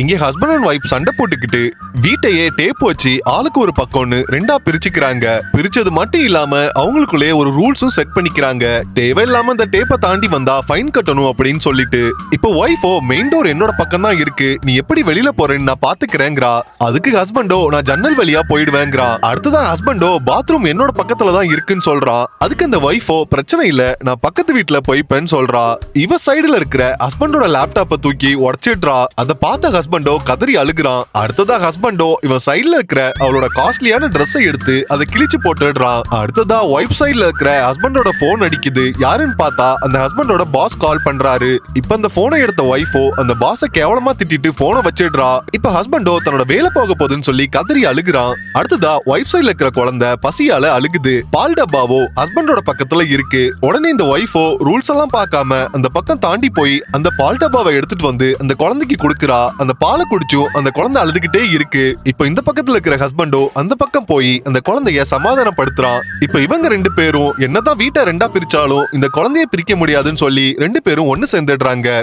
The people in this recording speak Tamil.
இங்க ஹஸ்பண்ட் அண்ட் ஒய்ஃப் சண்டை போட்டுக்கிட்டு வீட்டையே டேப் வச்சு ஆளுக்கு ஒரு பக்கம்னு ரெண்டா பிரிச்சுக்கிறாங்க. பிரிச்சது மட்டும் இல்லாம அவங்களுக்குள்ளே ஒரு ரூல்ஸும் செட் பண்ணிக்கிறாங்க. தேவையில்லாம அந்த டேப்பை தாண்டி வந்தா ஃபைன் கட்டணும் அப்படின்னு சொல்லிட்டு. இப்போ ஒய்ஃபோ மெயின் டோர் என்னோட பக்கம் தான் இருக்கு. நீ எப்படி வெளியில போறேன்னு நான் பாத்துக்கிறேங்கிறா அதுக்கு ஹஸ்பண்டோ நான் ஜன்னல் வழியா போயிடுவேங்கிறா. அடுத்ததான் ஹஸ்பண்டோ பாத்ரூம் என்னோட பக்கத்துல தான் இருக்குன்னு சொல்றான் அதுக்கு அந்த ஒய்ஃபோ பிரச்சனை இல்ல நான் பக்கத்து வீட்டுல போய்ப்பேன்னு சொல்றா. இவ சைடுல இருக்கிற ஹஸ்பண்டோட லேப்டாப்பை தூக்கி உடச்சிடுறா. அதை பார்த்த ஹஸ்பண்டோ கதறி அழுகுறான். அடுத்ததா ஹஸ்பண்டோ இவன் சைடுல இருக்கிற அவளோட காஸ்ட்லியான ட்ரெஸ்ஸை எடுத்து அதை கிழிச்சு போட்டுடுறான். அடுத்ததா ஒய்ஃப் சைடுல இருக்கிற ஹஸ்பண்டோட போன் அடிக்குது. யாருன்னு பார்த்தா அந்த ஹஸ்பண்டோட பாஸ் கால் பண்றாரு. இப்ப அந்த போனை எடுத்த ஒய்ஃபோ அந்த பாஸ கேவலமா திட்டிட்டு போனை வச்சிடுறா. இப்ப ஹஸ்பண்டோ தன்னோட வேலை போக போகுதுன்னு சொல்லி கதறி அழுகுறான். அடுத்ததா ஒய்ஃப் சைடுல இருக்கிற குழந்தை பசியால அழுகுது. பால் டப்பாவோ ஹஸ்பண்டோட பக்கத்துல இருக்கு. உடனே இந்த ஒய்ஃபோ ரூல்ஸ் எல்லாம் பார்க்காம அந்த பக்கம் தாண்டி போய் அந்த பால் டப்பாவை எடுத்துட்டு வந்து அந்த குழந்தைக்கு கொடுக்குறா. அந்த பாலை குடிச்சும் அந்த குழந்தை அழுதுகிட்டே இருக்கு. இப்ப இந்த பக்கத்துல இருக்கிற ஹஸ்பண்டோ அந்த பக்கம் போய் அந்த குழந்தைய சமாதானப்படுத்துறான். இப்ப இவங்க ரெண்டு பேரும் என்னதான் வீட்டை ரெண்டா பிரிச்சாலும் இந்த குழந்தைய பிரிக்க முடியாதுன்னு சொல்லி ரெண்டு பேரும் ஒன்னு சேர்ந்துடுறாங்க.